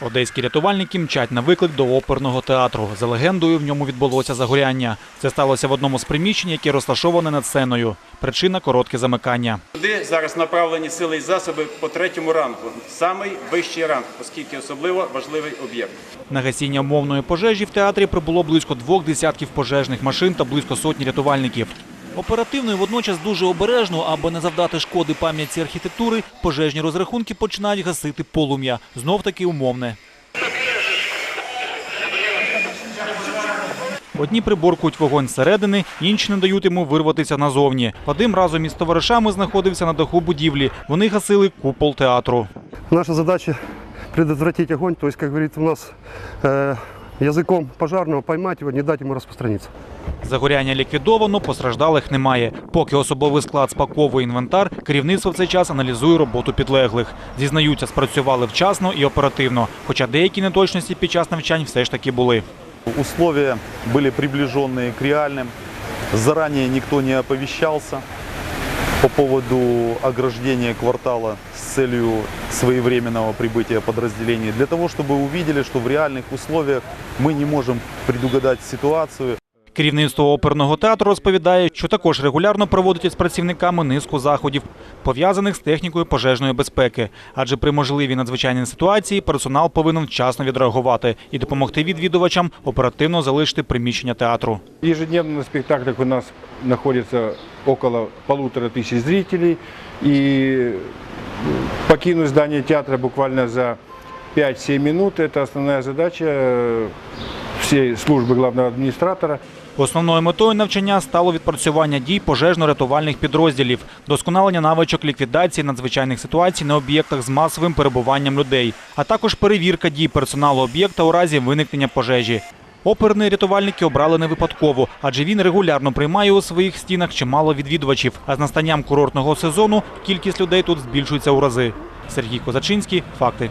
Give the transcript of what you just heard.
Одеські рятувальники мчать на виклик до оперного театру. За легендою, в ньому відбулося загоряння. Це сталося в одному з приміщень, яке розташоване над сценою. Причина коротке замикання. Туди зараз направлені сили і засоби по третьому ранку, самий вищий ранг, оскільки особливо важливий об'єкт. На гасіння умовної пожежі в театрі прибуло близько двох десятків пожежних машин та близько сотні рятувальників. Оперативно і водночас дуже обережно, аби не завдати шкоди пам'ятці архітектури, пожежні розрахунки починають гасити полум'я. Знов таки умовне. Одні приборкують вогонь зсередини, інші не дають йому вирватися назовні. Вадим разом із товаришами знаходився на даху будівлі. Вони гасили купол театру. Наша задача предотвратить огонь, то есть, как говорится, у нас э, языком пожарного поймать его, не дать ему распространиться. Загоряння ліквідовано, постраждалих немає. Поки особовий склад спаковує інвентар, керівництво в цей час аналізує роботу підлеглих. Зізнаються, спрацювали вчасно і оперативно, хоча деякі неточності під час навчань все ж таки були. Условия были приближенные к реальным. Заранее никто не оповещался По поводу ограждения квартала с целью своевременного прибытия подразделений. Для того, чтобы увидели, что в реальных условиях мы не можем предугадать ситуацию. Керівництво оперного театру розповідає, що також регулярно проводить із працівниками низку заходів, пов'язаних з технікою пожежної безпеки. Адже при можливій надзвичайній ситуації персонал повинен вчасно відреагувати і допомогти відвідувачам оперативно залишити приміщення театру. Ежедневно на спектаклях у нас находится около полутора тысяч зрителей. И покинуть здание театра буквально за 5-7 минут – это основная задача всей службы главного администратора. Основною метою навчання стало відпрацювання дій пожежно-рятувальних підрозділів, досконалення навичок ліквідації надзвичайних ситуацій на об'єктах з масовим перебуванням людей, а також перевірка дій персоналу об'єкта у разі виникнення пожежі. Оперні рятувальники обрали не випадково, адже він регулярно приймає у своїх стінах чимало відвідувачів. А з настанням курортного сезону кількість людей тут збільшується у рази. Сергій Козачинський, факти.